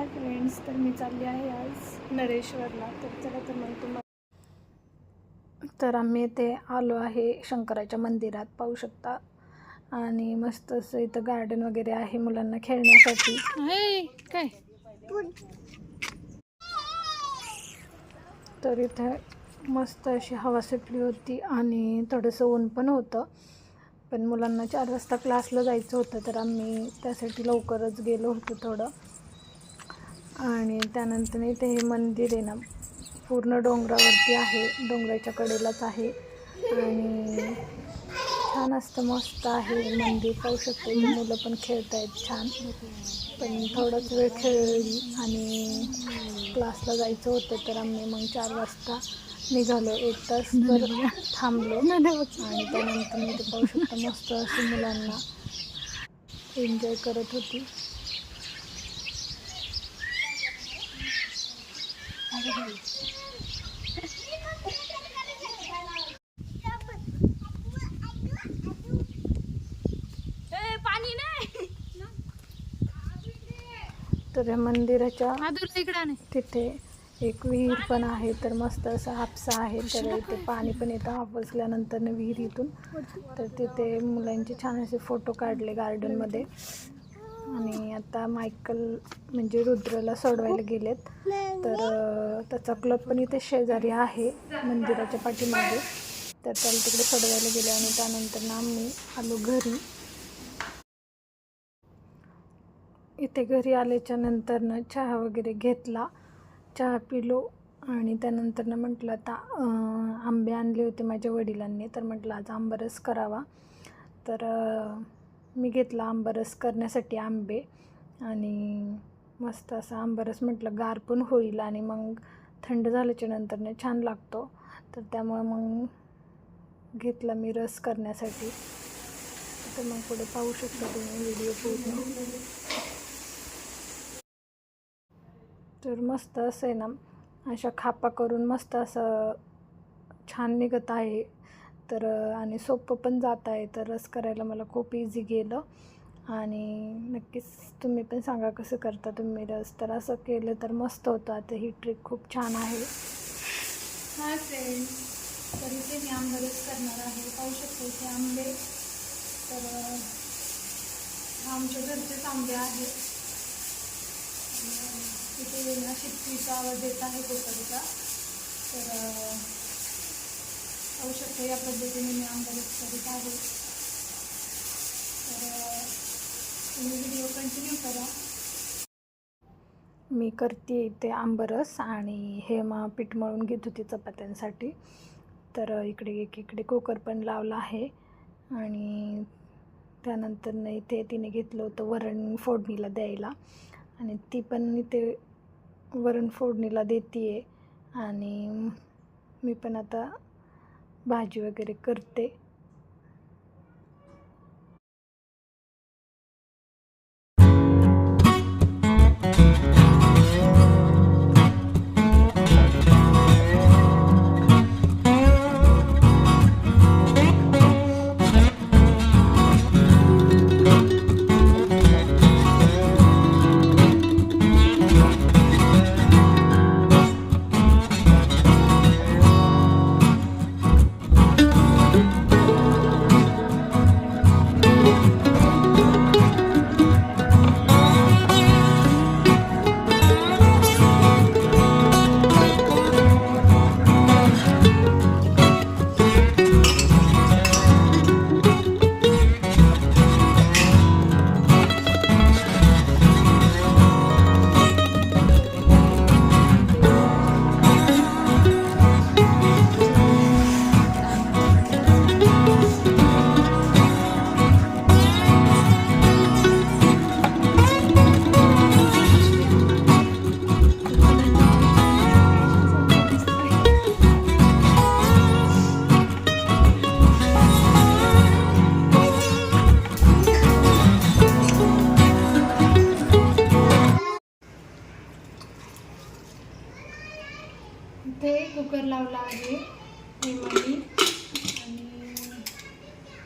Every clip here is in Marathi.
हाय फ्रेंड्स तर मी चालली आहे आज नरेश्वरला. तर चला तर मग तुम्हाला तर आम्ही इथे आलो आहे शंकराच्या मंदिरात पाहू शकता. आणि मस्त असं इथं गार्डन वगैरे आहे मुलांना खेळण्यासाठी. काय? तर इथे मस्त अशी हवा सुटली होती आणि थोडंसं ऊन पण होतं. पण मुलांना चार वाजता क्लासला जायचं होतं तर आम्ही त्यासाठी लवकरच गेलो होतो थोडं. आणि त्यानंतर इथे हे मंदिर आहे ना पूर्ण डोंगरावरती आहे डोंगराच्या कडेलाच आहे. आणि छान असतं मस्त आहे मंदिर. पाहू शकतो मुलं पण खेळत आहेत छान. पण थोडाच वेळ खेळली आणि क्लासला जायचं होतं तर आम्ही मग चार वाजता निघालो. एक तास तर थांबलो. आणि त्यानंतर मी ते पाहू शकतो मस्त अशी मुलांना एन्जॉय करत होती पाणी नाही तर या मंदिराच्या तिथे एक विहीर पण आहे तर मस्त असा हापसा आहे. तर इथे पाणी पण येतं. हापसल्यानंतर विहिरीतून तर तिथे मुलांचे छान असे फोटो काढले गार्डनमध्ये आणि आता मायकल म्हणजे रुद्रला सोडवायला गेलेत. तर त्याचा क्लब पण इथे शेजारी आहे मंदिराच्या पाठीमागे. तर त्याला तिकडे सोडवायला गेले आणि त्यानंतर ना आम्ही आलो घरी. इथे घरी आल्याच्यानंतर ना चहा वगैरे घेतला. चहा पिलो आणि त्यानंतर ना म्हटलं आता आंबे आणले होते माझ्या वडिलांनी तर म्हटलं आज आंबरस करावा. तर मी घेतला आंबरस करण्यासाठी आंबे. आणि मस्त असं आंबरस म्हटलं गार पण होईल आणि मग थंड झाल्याच्यानंतर छान लागतो. तर त्यामुळे मग घेतला मी रस करण्यासाठी. तर मग पुढे पाहू शकता तुम्ही व्हिडिओ पूर्ण. तर मस्त असं आहे ना अशा खापा करून मस्त असं छान निघत आहे. तर आणि सोपं पण जात आहे. तर रस करायला मला खूप इझी गेलं. आणि नक्कीच तुम्ही पण सांगा कसं करता तुम्ही रस. तर असं केलं तर मस्त होतं. आता ही ट्रिक खूप छान आहे. हाय फ्रेंड तर इथे मी आंबरस करणार आहे. पाहू शकतो इथे आंबे. तर आमच्या घरचेच आंबे आहेत. तिथे यांना शिट्टीचा आवाज येत आहे कुकरचा. तर पाहू शकतो या पद्धतीने मी आंबरस करीत आहे. तर तुम्ही व्हिडिओ कंटिन्यू करा. मी करते इथे आंबरस आणि हे मग पीठ मळून घेत होती चपात्यांसाठी. तर इकडे एक इकडे कुकर पण लावला आहे आणि त्यानंतर ना इथे तिने घेतलं होतं वरण फोडणीला द्यायला. आणि ती पण इथे वरण फोडणीला देते आहे आणि मी पण आता भाजी वगैरे करते. इथे कुकर लावला आहे हेमानी आणि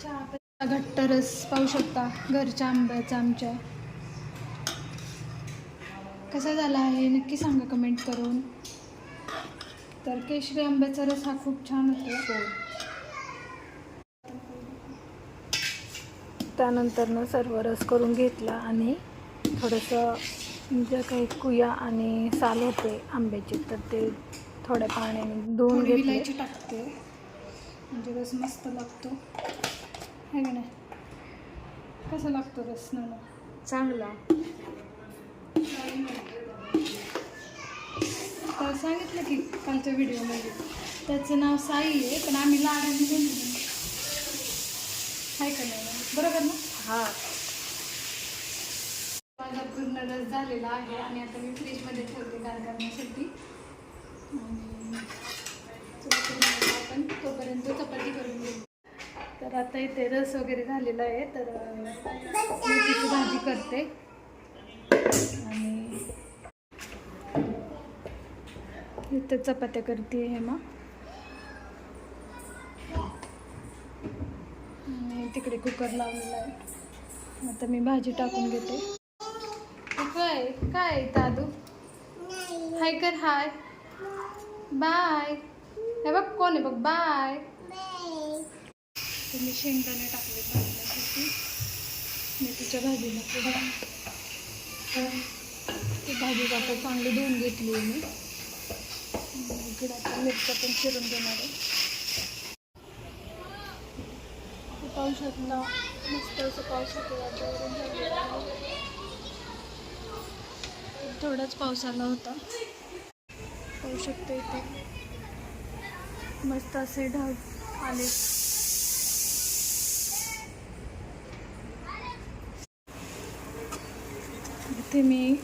चहा घट्ट रस पाहू शकता घरच्या आंब्याचा आमच्या. कसा झाला आहे नक्की सांगा कमेंट करून. तर केशरी आंब्याचा रस हा खूप छान होतो. त्यानंतर ना सर्व रस करून घेतला आणि थोडंसं ज्या काही कुया आणि साल होते आंब्याचे तर ते थोड्या पाण्याने धुवून थोडी विलायची टाकते. म्हणजे रस मस्त लागतो. है का नाही? कसा लागतो रस ना चांगला. तर सांगितलं की कालच्या व्हिडिओमध्ये. त्याचं नाव साई आहे पण आम्ही लाडाने घेतलं आहे. का नाही? बरोबर ना? हां. माझा पूर्ण रस झालेला आहे आणि आता मी फ्रीजमध्ये ठेवते गार करण्यासाठी. आपण तोपर्यंत चपाती करून घेऊ तर आता इथे रस वगैरे झालेला आहे तर मेथीची भाजी करते. आणि इथे चपात्या करते हे मग. आणि तिकडे कुकर लावलेला आहे. आता मी भाजी टाकून घेते. काय काय दादू? हाय कर हाय. बाय. हे बघ कोण आहे बघ बाय. तुम्ही शेंगदाणे टाकले भाजण्यासाठी. मेथीच्या भाजीला पुढे भाजी आता चांगली धुवून घेतली मी. इकडे आता मिरच्या पण चिरून देणार आहे. हे पावसातला मस्त असं पावसाचं वातावरण झालेलं आहे. थोडाच पावसाला होता. पाहू शकतो इथे. मस्त असे ढग आले. इथे मी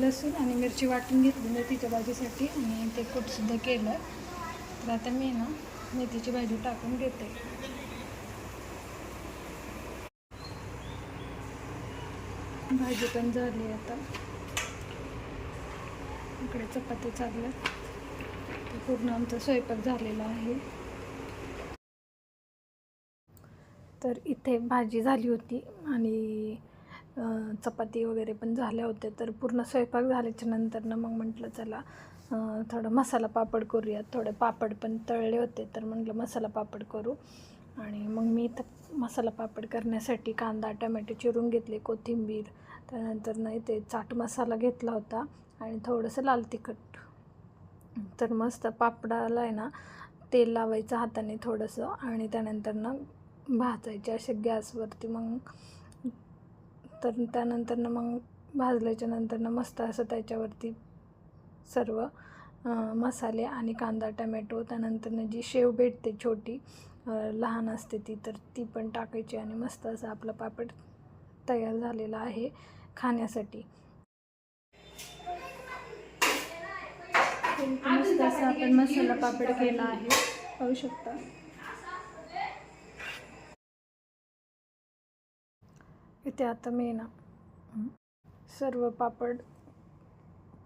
लसूण आणि मिरची वाटून घेतली मेथीच्या भाजीसाठी आणि ते कूटसुद्धा केलं. तर आता मी ना मेथीची भाजी टाकून घेते. भाजी पण झाली आता. इकडे चपाती चालल्या. पूर्ण आमचा स्वयंपाक झालेला आहे. तर इथे भाजी झाली होती आणि चपाती वगैरे पण झाल्या होत्या. तर पूर्ण स्वयंपाक झाल्याच्यानंतर ना मग म्हटलं चला थोडं मसाला पापड करूयात. थोडे पापड पण तळले होते तर म्हटलं मसाला पापड करू. आणि मग मी इथं मसाला पापड करण्यासाठी कांदा टमॅटो चिरून घेतले कोथिंबीर त्यानंतर नाही ते चाट मसाला घेतला होता आणि थोडंसं लाल तिखट. तर मस्त पापडाला आहे ना तेल लावायचं हाताने थोडंसं आणि त्यानंतर ना भाजायचे असे गॅसवरती मग. तर त्यानंतर ना मग भाजल्याच्या नंतर ना मस्त असं त्याच्यावरती सर्व मसाले आणि कांदा टमॅटो त्यानंतर जी शेव भेटते छोटी लहान असते ती तर ती पण टाकायची आणि मस्त असं आपलं पापड तयार झालेला आहे. खाण्यासाठी. मस्त असं आपण मसाला पापड केला आहे. पाहू शकता. इथे आता मी ना सर्व पापड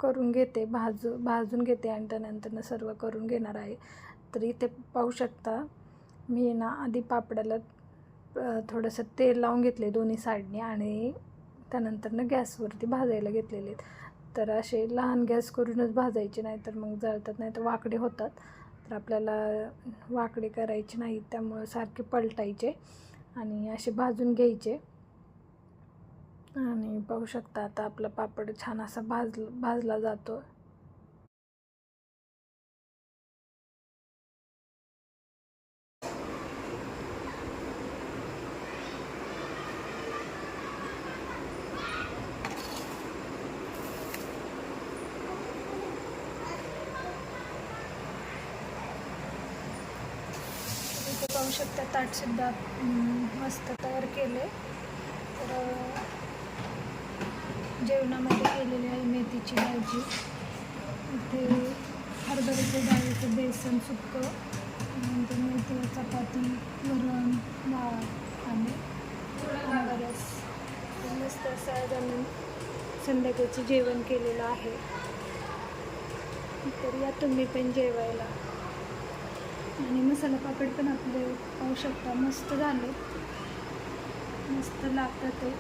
करून घेते भाजू भाजून घेते आणि त्यानंतर सर्व करून घेणार आहे. तर इथे पाहू शकता मी ना आधी पापडाला थोडंसं तेल लावून घेतले दोन्ही साईडने आणि त्यानंतर ना गॅसवरती भाजायला घेतलेले आहेत. तर असे लहान गॅस करूनच भाजायचे नाही तर मग जळतात नाही तर वाकडे होतात. तर आपल्याला वाकडे करायचे नाहीत त्यामुळं सारखे पलटायचे आणि असे भाजून घ्यायचे. आणि पाहू शकता आता आपला पापड छान असा भाज भाजला जातो इथे पाहू शकता. ताटसुद्धा मस्त तयार केले तर जेवणामध्ये केलेली आहे मेथीची भाजी. इथे हरभऱ्याच्या डाळीचं बेसन सुक्कं नंतर मेथी चपाती वरण डाळ आणि आंबारस मस्त असं आज आम्ही संध्याकाळचं जेवण केलेलं आहे. तर या तुम्ही पण जेवायला. आणि मसाला पापड पण आपले पाहू शकता. मस्त झाले. मस्त लागतात ते.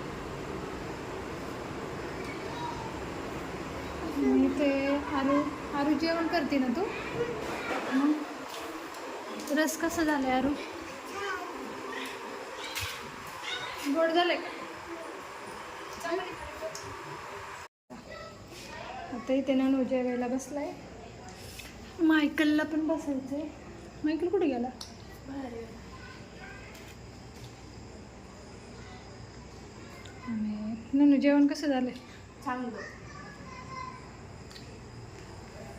आरू आरू जेवण करते ना तू? मग? रस कसं झालं आरू गोड झालंय आता इथे ना जेवायला बसलाय. मायकलला पण बसायचंय. मायकल कुठे गेला? ननू जेवण कसं झालंय चांगलं.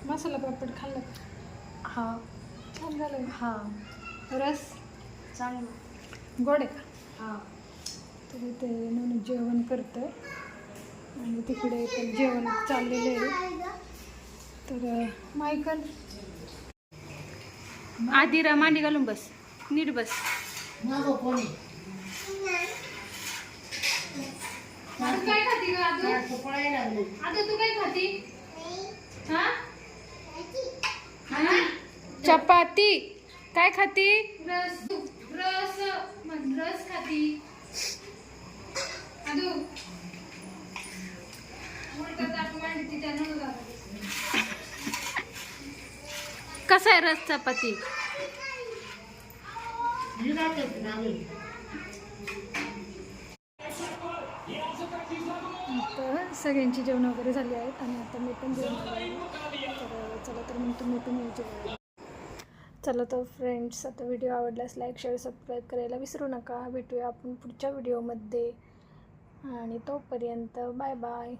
मसाला पापड खाल्ला? हा. छान झालं. हा. रस? चांगलं. गोड आहे का? हा. तर इथे ननू जेवण करतं आणि तिकडे पण जेवण चाललेलं आहे. तर मायकल आधी मांडी घालून बस. नीट बस. तू काय खाती ग आदू आदू तू काय खाती? हा? हा? चपाती. काय खाती? रस. रस. म्हण रस खाती. आदू उलटा मांडती कसा आहे रस चपाती तर सगळ्यांची जेवण वगैरे झाली आहेत आणि आता मी पण जेवण तर चला तर मग तुम्ही पण जेवण चला तर फ्रेंड्स आता व्हिडिओ आवडल्यास लाईक शेअर सबस्क्राईब करायला विसरू नका. भेटूया आपण पुढच्या व्हिडिओमध्ये आणि तोपर्यंत बाय बाय